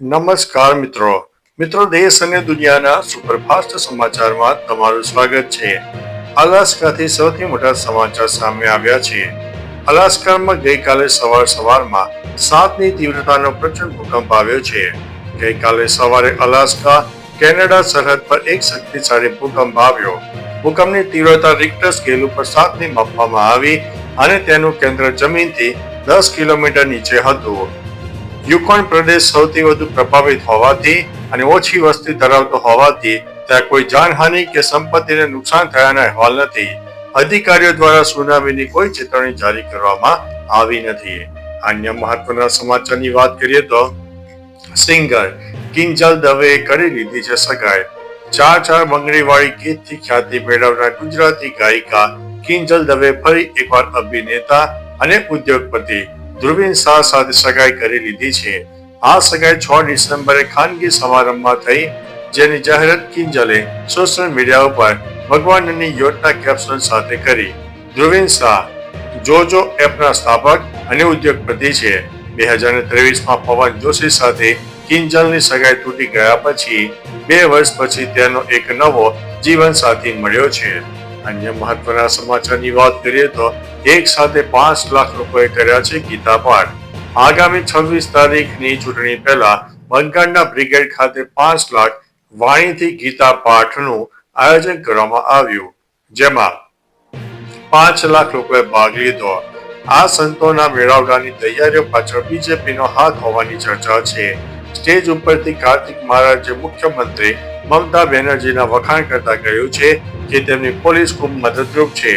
નમસ્કાર મિત્રો. મિત્રો, દેશ અને દુનિયાના સુપરફાસ્ટ સમાચારમાં તમારું સ્વાગત છે. અલાસ્કાથી સૌથી મોટા સમાચાર સામે આવ્યા છે. અલાસ્કામાં ગઈકાલે સવાર સવારમાં સાતની તીવ્રતાનો પ્રચંડ ભૂકંપ આવ્યો છે. ગઈકાલે સવારે અલાસ્કા, કેનેડા સરહદ પર એક શક્તિશાળી ભૂકંપ આવ્યો. ભૂકંપની તીવ્રતા રિક્ટર સ્કેલ ઉપર સાતની માપવામાં આવી અને તેનું કેન્દ્ર જમીનથી દસ કિલોમીટર નીચે હતું. યુકોન પ્રદેશ સૌથી વધુ પ્રભાવિત હોવાથી અને ઓછી વસ્તી ધરાવતો હોવાથી ત્યાં કોઈ જાનહાનિ કે સંપત્તિને નુકસાન થયાના અહેવાલ નથી. અધિકારીઓ દ્વારા સુનામીની કોઈ ચેતવણી જારી કરવામાં આવી નથી. અન્ય મહત્વના સમાચારની વાત કરીએ તો સિંગર કિંજલ દવેએ કરી લીધી છે સગાઈ. ચાર ચાર બંગડીવાળી ગીતથી ખ્યાતિ મેળવનાર ગુજરાતી ગાયિકા કિંજલ દવે ફરી એકવાર અભિનેતા અને ઉદ્યોગપતિ ધ્રુવીન શાહ સાથે સગાઈ કરી લીધી છે. આ સગાઈ છ ડિસેમ્બરે ખાનગી સમારંભમાં થઈ, જેની જાહેરાત કિંજલે સોશિયલ મીડિયા ઉપર ભગવાનની યોજના કેપ્શન સાથે કરી. ધ્રુવીન શાહ, જોજો એપના સ્થાપક અને ઉદ્યોગપતિ છે. બે હજાર ત્રેવીસમાં પવન જોશી સાથે કિંજલની સગાઈ તૂટી ગયા પછી બે વર્ષ પછી તેનો એક નવો જીવન સાથી મળ્યો છે. અન્ય મહત્વના સમાચારની વાત કરીએ તો એક સાથે પાંચ લાખ લોકોએ કર્યા છે ગીતા પાઠ. આગામી છવ્વીસ તારીખની ચૂંટણી પહેલા બંગાળના બ્રિગેડ ખાતે પાંચ લાખ વાણીથી ગીતા પાઠનું આયોજન કરવામાં આવ્યું. જેમાં પાંચ લાખ લોકોએ ભાગ લીધો. આ સંતોના મેળાવડાની તૈયારીઓ પાછળ બીજેપીનો હાથ હોવાની ચર્ચા છે. સ્ટેજ ઉપરથી કાર્તિક મહારાજે મુખ્યમંત્રી મમતા બેનર્જીના વખાણ કરતા કહ્યું છે કે તેમની પોલીસ ખૂબ મદદરૂપ છે.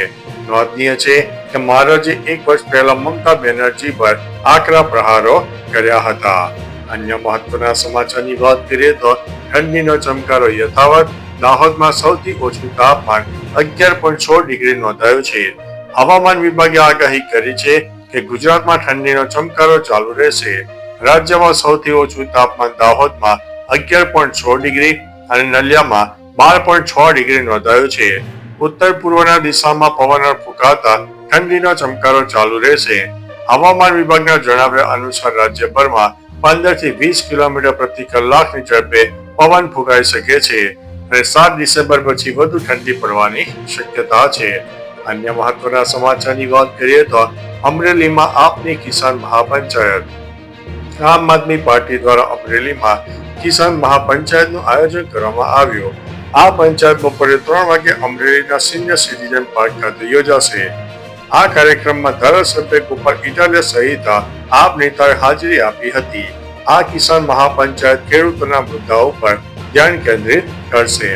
નોંધનીય છે કે મહારાજે એક વર્ષ પહેલા મમતા બેનર્જી પર આકરા પ્રહારો કર્યા હતા. અન્ય મહત્વના સમાચારની વાત કરીએ તો ઠંડીનો ચમકારો યથાવત, દાહોદમાં સૌથી ઓછું તાપમાન અગિયાર પોઈન્ટ છ ડિગ્રી નોંધાયું છે. હવામાન વિભાગે આગાહી કરી છે કે ગુજરાતમાં ઠંડીનો ચમકારો ચાલુ રહેશે. રાજ્યમાં સૌથી ઓછું તાપમાન દાહોદમાં અગિયાર પોઈન્ટ છ ડિગ્રી અને નલિયામાં બાર પોઈન્ટ છ ડિગ્રી નોંધાયું છે. ઉત્તર પૂર્વના દિશામાં પવન ફૂંકાતા ઠંડીનો ચમકારો ચાલુ રહેશે. હવામાન વિભાગના જણાવ્યા અનુસાર રાજ્યભરમાં પંદરથી વીસ કિલોમીટર પ્રતિ કલાકની ઝડપે પવન ફૂંકાઈ શકે છે અને સાત ડિસેમ્બર પછી વધુ ઠંડી પડવાની શક્યતા છે. અન્ય મહત્વના સમાચારની વાત કરીએ તો અમરેલીમાં આપની કિસાન મહાપંચાયત આમ આદમી પાર્ટી દ્વારા અમરેલીમાં કિસાન મહાપંચાયતનું આયોજન કરવામાં આવ્યું. આ પંચાયત બપોરે ત્રણ વાગે અમરેલીના સિનિયર સિટીઝન પાર્ક ખાતે યોજાશે. આ કાર્યક્રમમાં ધારાસભ્ય ગોપાલ ઇટાલિયા સહિત આપ નેતાએ હાજરી આપી હતી. આ કિસાન મહાપંચાયત ખેડૂતોના મુદ્દાઓ પર ધ્યાન કેન્દ્રિત કરશે.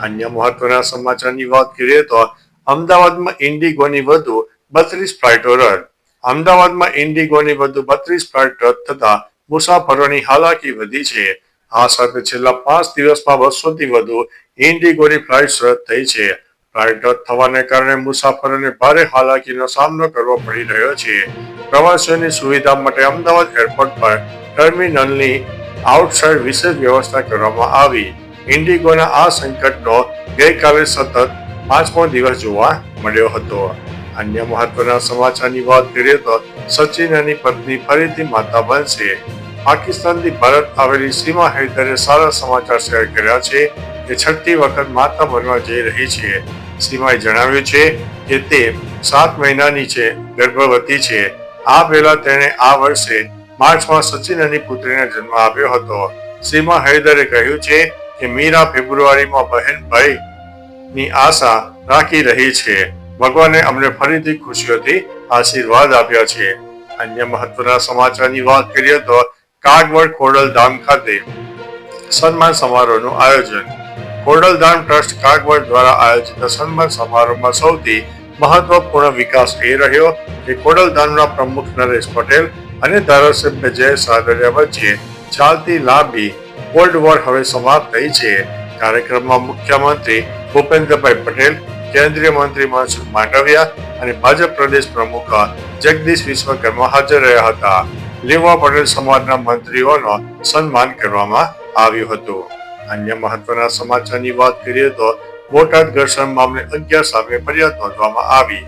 અન્ય મહત્વના સમાચારની વાત કરીએ તો અમદાવાદમાં ઇન્ડિગોની વધુ બત્રીસ ફ્લાઇટો રદ અમદાવાદમાં ઇન્ડિગોની વધુ બત્રીસ ફ્લાઇટ રદ થતા મુસાફરોની હાલાકી વધી છે. આ સાથે છેલ્લા પાંચ દિવસમાં બસોથી વધુ ઇન્ડિગોની ફ્લાઇટ્સ રદ થઈ છે. ફ્લાઇટ રદ થવાને કારણે મુસાફરોને ભારે હાલાકીનો સામનો કરવો પડી રહ્યો છે. પ્રવાસીઓની સુવિધા માટે અમદાવાદ એરપોર્ટ પર ટર્મિનલની આઉટસાઇડ વિશેષ વ્યવસ્થા કરવામાં આવી. ઇન્ડિગોના આ સંકટનો ગઈકાલે સતત પાંચમો દિવસ જોવા મળ્યો હતો. અન્ય મહત્વના સમાચારની વાત કરીએ તો સચિનની પત્ની ફરીથી માતા બનશે. પાકિસ્તાનથી ભારત આવેલી સીમા હૈદરે સારા સમાચાર શેર કર્યા છે. કે છઠ્ઠી વખત માતા બનવા જઈ રહી છે. સીમાએ જણાવ્યું છે કે તે સાત મહિનાની છે, ગર્ભવતી છે. આ પહેલા તેણે આ વર્ષે માર્ચમાં સચિનની પુત્રીને જન્મ આપ્યો હતો. સીમા હૈદરે કહ્યું છે કે મીરા ફેબ્રુઆરીમાં બહેન ભાઈ ની આશા રાખી રહી છે. ભગવાને અમને ફરીથી ખુશીઓથી આશીર્વાદ આપ્યા છે. અન્ય મહત્વના સમાચારની વાત કરીએ તો કાગવડ ખોડલધામ ખાતે સન્માન સમારોહનું આયોજન ખોડલધામ ટ્રસ્ટ કાગવડ દ્વારા આયોજિત સન્માન સમારોહમાં સૌથી મહત્વપૂર્ણ વિકાસ એ રહ્યો કે ખોડલધામના પ્રમુખ નરેશ પટેલ અને ધારાસભ્ય જય સાગરિયા વચ્ચે ચાલતી લાંબી કોલ્ડ વોર હવે સમાપ્ત થઈ છે. કાર્યક્રમમાં મુખ્યમંત્રી ભૂપેન્દ્રભાઈ પટેલ, કેન્દ્રીય મંત્રી મનસુખ માંડવિયા અને ભાજપ પ્રદેશ પ્રમુખ જગદીશ વિશ્વકર્મા હાજર રહ્યા હતા. લેવા પટેલ સમાજના મંત્રીઓનો સન્માન કરવામાં આવ્યું હતું. અન્ય મહત્વના સમાચારની વાત કરીએ તો બોટાદ ઘર્ષણ મામલે અગિયાર સામે ફરિયાદ નોંધવામાં આવી.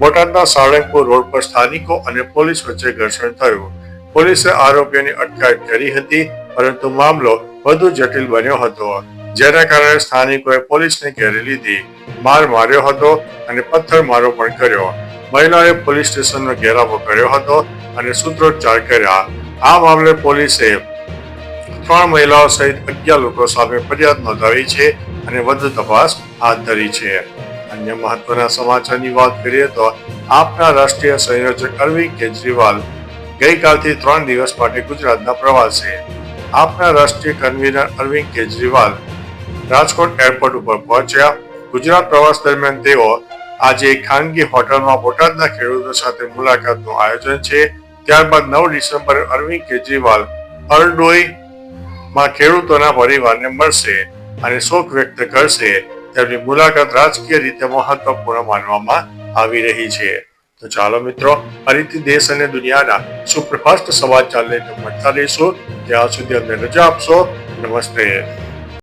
બોટાદના સાળંગપુર રોડ પર સ્થાનિકો અને પોલીસ વચ્ચે ઘર્ષણ થયું. પોલીસે આરોપીઓની અટકાયત કરી હતી, પરંતુ મામલો વધુ જટિલ બન્યો હતો, જેના કારણે સ્થાનિકોએ પોલીસને ઘેરી લીધી, માર માર્યો હતો અને પથ્થરમારો પણ કર્યો. મહિલાએ પોલીસ સ્ટેશનનો ઘેરાવો કર્યો હતો અને સૂત્રોચ્ચાર કર્યા. આ મામલે પોલીસે ત્રણ મહિલાઓ સહિત અગિયાર લોકો સામે ફરિયાદ નોંધાવી છે અને વધુ તપાસ હાથ ધરી છે. અન્ય મહત્વના સમાચારની વાત કરીએ તો આપના રાષ્ટ્રીય સંયોજક અરવિંદ કેજરીવાલ ગઈકાલથી ત્રણ દિવસ માટે ગુજરાતના પ્રવાસે. આપના રાષ્ટ્રીય કન્વીનર અરવિંદ કેજરીવાલ રાજકોટ એરપોર્ટ ઉપર પહોંચ્યા. ગુજરાત પ્રવાસ દરમિયાન તેઓ આજે એક ખાનગી હોટલમાં બોટાદના ખેડૂતો સાથે મુલાકાતનું આયોજન છે. ત્યારબાદ નવ ડિસેમ્બરે અરવિંદ કેજરીવાલ હરડોઈ માં ખેડૂતોના પરિવારને મળશે અને શોક વ્યક્ત કરશે, તેમની મુલાકાત રાજકીય રીતે મહત્વપૂર્ણ માનવામાં આવી રહી છે. તો ચાલો મિત્રો, ફરીથી દેશ અને દુનિયાના સુપરફાસ્ટ સમાચારને મળતા રહીશું ત્યાં સુધી અમને રજા આપશો. નમસ્તે.